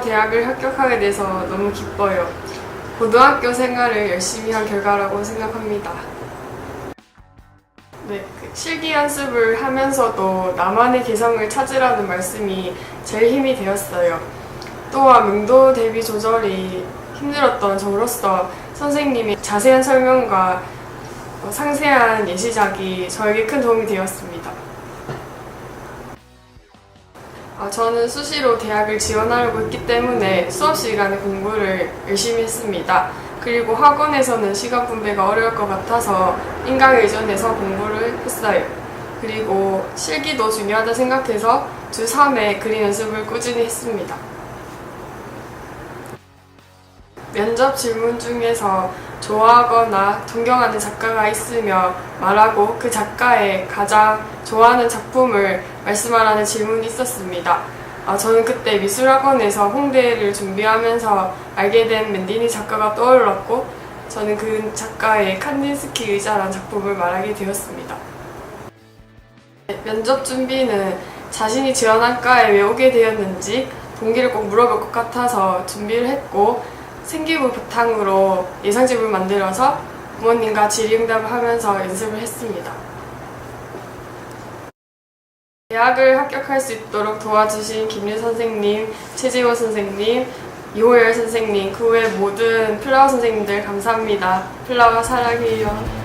대학을 합격하게 돼서 너무 기뻐요. 고등학교 생활을 열심히 한 결과라고 생각합니다. 네, 그 실기 연습을 하면서도 나만의 개성을 찾으라는 말씀이 제일 힘이 되었어요. 또한 명도 대비 조절이 힘들었던 저로서 선생님이 자세한 설명과 어, 상세한 예시작이 저에게 큰 도움이 되었습니다. 아, 저는 수시로 대학을 지원하려고 했기 때문에 수업 시간에 공부를 열심히 했습니다. 그리고 학원에서는 시간 분배가 어려울 것 같아서 인강에 의존해서 공부를 했어요. 그리고 실기도 중요하다 생각해서 주 3회 그림 연습을 꾸준히 했습니다. 면접 질문 중에서 좋아하거나 존경하는 작가가 있으며 말하고 그 작가의 가장 좋아하는 작품을 말씀하라는 질문이 있었습니다. 아, 저는 그때 미술학원에서 홍대를 준비하면서 알게 된 맨디니 작가가 떠올랐고 저는 그 작가의 칸딘스키 의자라는 작품을 말하게 되었습니다. 네, 면접 준비는 자신이 지원한 과에 왜 오게 되었는지 동기를 꼭 물어볼 것 같아서 준비를 했고 생기부 바탕으로 예상집을 만들어서 부모님과 질의응답을 하면서 연습을 했습니다. 대학을 합격할 수 있도록 도와주신 김유 선생님, 최지호 선생님, 이호열 선생님, 그 외 모든 플라워 선생님들 감사합니다. 플라워 사랑해요.